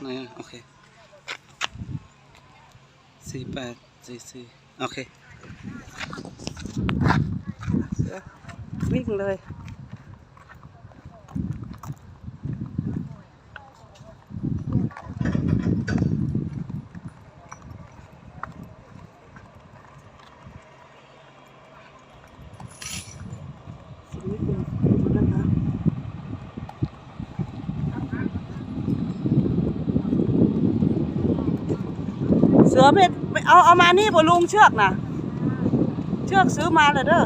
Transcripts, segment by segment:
ไหนะโอเคสี่แปดสี่สี่โอเควิ่งเลย สิ่งนี้เป็นนะคะ เสือเป็ดเอาเอามานี่บ่ลุงเชือกนะเชือกซื้อมาเลยเด้อ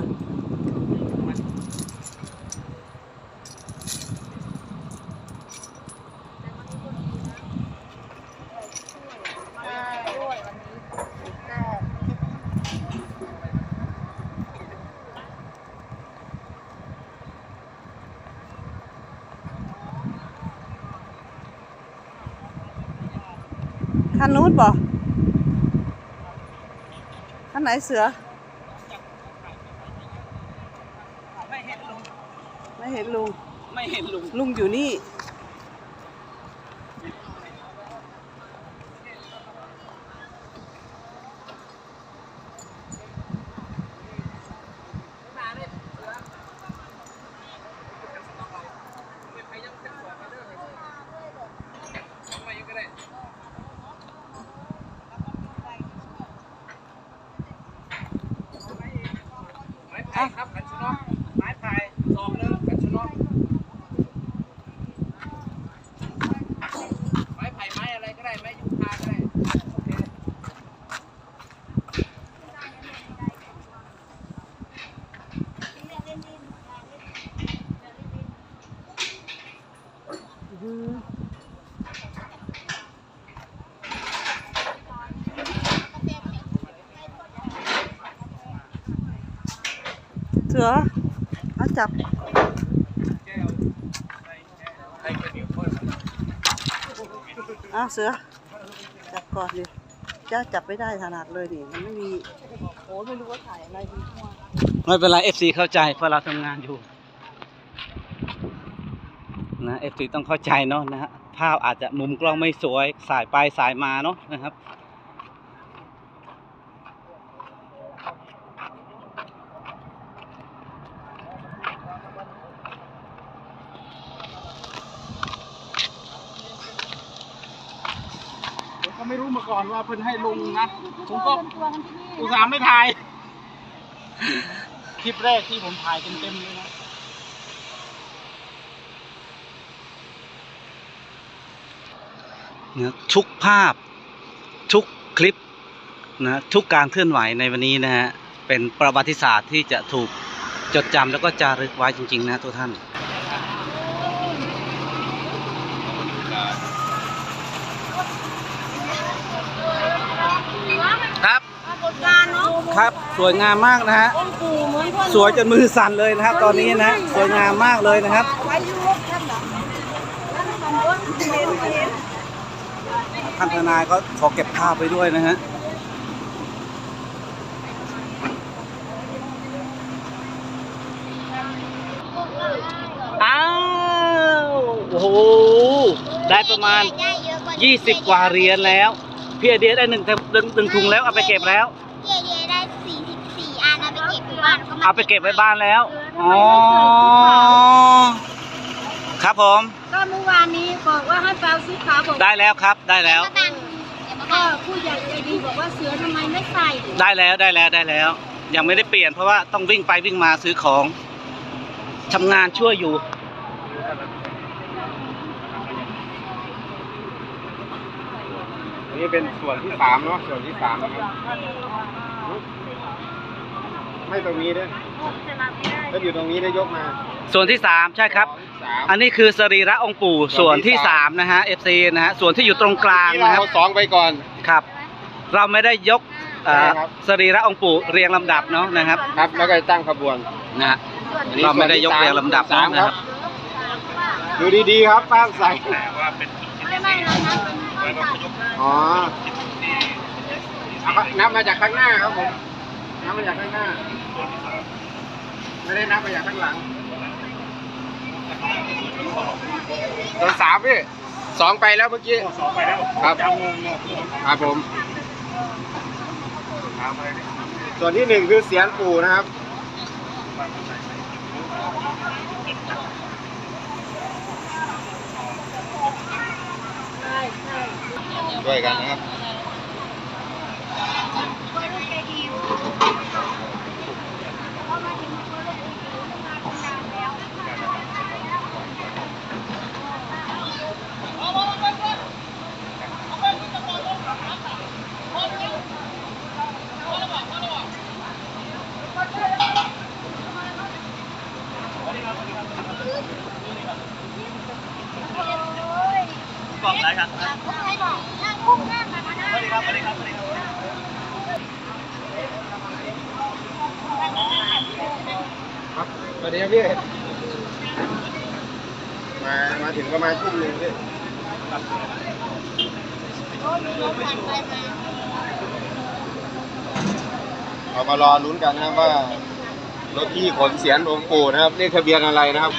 คันนู้นบ่ คันไหนเสือ ไม่เห็นลุง ไม่เห็นลุง ไม่เห็นลุง ลุงอยู่นี่ ครับขันชนกไม้ไผ่ซองหนึงกันชนกไม้ไผ่ไม้อะไรก็ได้ไม้ยูคาก็ได้โอเค เสื อเอาจับอะเสือ จับก่อนดิจ้าจับไม่ได้ถนัดเลยดิมันไม่มีโอ้ไม่รู้ว่าถ่ายอะไรดีกว่าไม่เป็นไร FC เข้าใจเพราะเราทำงานอยู่นะ FC ต้องเข้าใจเนาะนะฮะภาพอาจจะมุมกล้องไม่สวยสายไปสายมาเนาะนะครับ ผม ก็ไม่รู้มาก่อนว่าเพิ่นให้ลุงนะ ผมก็อุตส่าห์ไม่ถ่าย คลิปแรกที่ผมถ่ายเต็มๆเลยนะ นะทุกภาพทุกคลิปนะทุกการเคลื่อนไหวในวันนี้นะฮะเป็นประวัติศาสตร์ที่จะถูกจดจำแล้วก็จารึกไว้จริงๆนะทุกท่าน ครับ ปรากฏการณ์เนาะ ครับ สวยงามมากนะฮะ องค์ปู่เหมือนพ่อสวยจนมือสั่นเลยนะครับ ตอนนี้นะ สวยงามมากเลยนะครับ ไว้ยุโรปท่านเหรอท่านทำรถเห็นเห็นท่านทนายก็ขอเก็บภาพไปด้วยนะฮะ อ้าว โอ้โห ได้ประมาณ20 กว่าเหรียญแล้ว พี่ไอเดียได้หนึ่งหนึ่งหนึ่งถุงแล้วเอาไปเก็บแล้ว ก็บอยู่บ้านแล้วก็มาเอาไปเก็บไว้บ้านแล้ว อ๋อ ครับผม ก็เมื่อวานนี้บอกว่าให้แปลสีขาวบอกได้แล้วครับ ได้แล้ว ก็ตั้งเดี๋ยวมาก็กันผู้ใหญ่ใจดีบอกว่าเสือทำไมไม่ใส่ได้แล้ว ได้แล้ว ได้แล้ว ยังไม่ได้เปลี่ยนเพราะว่าต้องวิ่งไปวิ่งมาซื้อของทำงานช่วยอยู่ อันนี้เป็นส่วนที่สามเนาะส่วนที่สามนะครับ ไม่ตรงนี้ด้วยถ้าอยู่ตรงนี้ได้ยกมา ส่วนที่สามใช่ครับสองสาม อันนี้คือสรีระองค์ปู่ส่วนที่สามนะฮะ FC นะฮะส่วนที่อยู่ตรงกลางที่นะเราครับ เอาสองไปก่อน ครับ เราไม่ได้ยกเอ่อใช่ครับ สรีระองค์ปู่เรียงลำดับเนาะนะครับครับ แล้วก็ตั้งขบวน นะฮะเราไม่ได้ยกเรียงลำดับสามนะครับดูดีๆครับป้าใส่ไม่ไม่เรานับเป็นข้อตัดอ๋อเอานับมาจากข้างหน้าครับผม นับมาจากข้างหน้า ไม่ได้นับมาจากข้างหลังตัวสามพี่สองไปแล้วเมื่อกี้ สองไปแล้วครับครับผมส่วนที่หนึ่งคือเสียนปู่นะครับด้วยกันนะครับ กล่องไหนครับสวัสดีครับสวัสดีครับ พี่ มา มาถึงประมาณทุ่มหนึ่งพี่เรามารอลุ้นกันนะว่ารถที่ขนเสียนองค์ปู่นะครับเลขทะเบียนอะไรนะครับ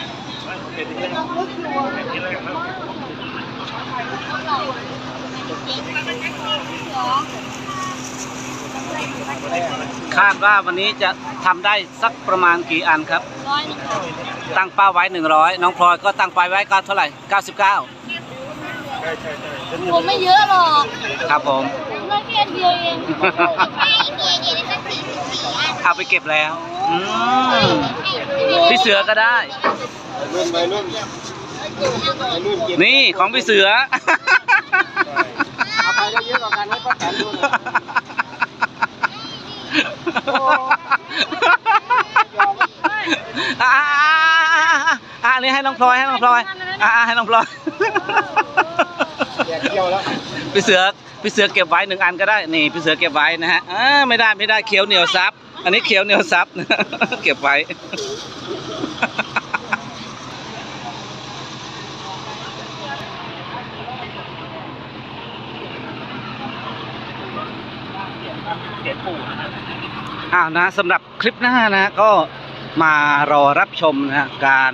คาดว่าวันนี้จะทำได้สักประมาณกี่อันครับ ร้อยหนึ่งค่ะตั้งเป้าไว้ 100 น้องพลอยก็ตั้งไปไว้ก็เท่าไหร่ 99 ผมไม่เยอะหรอกครับผม ผมได้แค่เดียวเองให้เดียวเดียวได้สักสี่สิบสี่อันเอาไปเก็บแล้วอืมพี่เสือก็ได้ รุ่นไปรุ่นไปรุ่นเก็บนี่ของพี่เสือ เอาใครได้เยอะกว่ากันให้ป้าแตนดูหน่อย อ่าอ่าอ่าอ่าอันนี้ให้น้องพลอยให้น้องพลอยอ่าอ่าให้น้องพลอยแยกเที่ยวแล้วพี่เสือพี่เสือเก็บไว้หนึ่งอันก็ได้นี่พี่เสือเก็บไว้นะฮะอ่าไม่ได้ไม่ได้เขียวเหนียวซับ อันนี้เขียวเหนียวซับเก็บไว้ อ้าวนะสำหรับคลิปหน้านะก็มารอรับชมนะการ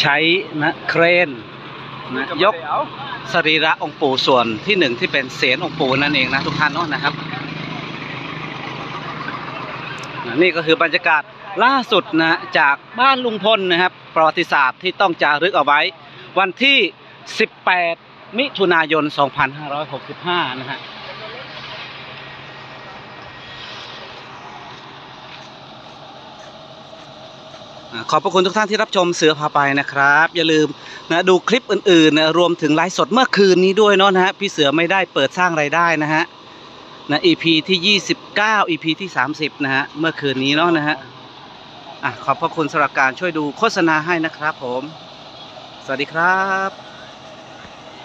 ใช้นะเครนนะยกสรีระองค์ปู่ส่วนที่หนึ่งที่เป็นเสียนองค์ปู่นั่นเองนะทุกท่านเนาะนะครับนะนี่ก็คือบรรยากาศล่าสุดนะจากบ้านลุงพลนะครับ ประวัติศาสตร์ที่ต้องจารึกเอาไว้ วันที่ 18 มิถุนายน 2565 นะฮะ ขอบพระคุณทุกท่านที่รับชมเสือพาไปนะครับ อย่าลืมนะดูคลิปอื่นๆนะรวมถึงไลฟ์สดเมื่อคืนนี้ด้วยเนาะนะฮะพี่เสือไม่ได้เปิดสร้างไรายได้นะฮะนะ EP ที่ 29 EP ที่ 30 นะฮะเมื่อคืนนี้เนาะนะฮะอะขอบพระคุณสำหรับการช่วยดูโฆษณาให้นะครับผม สวัสดีครับ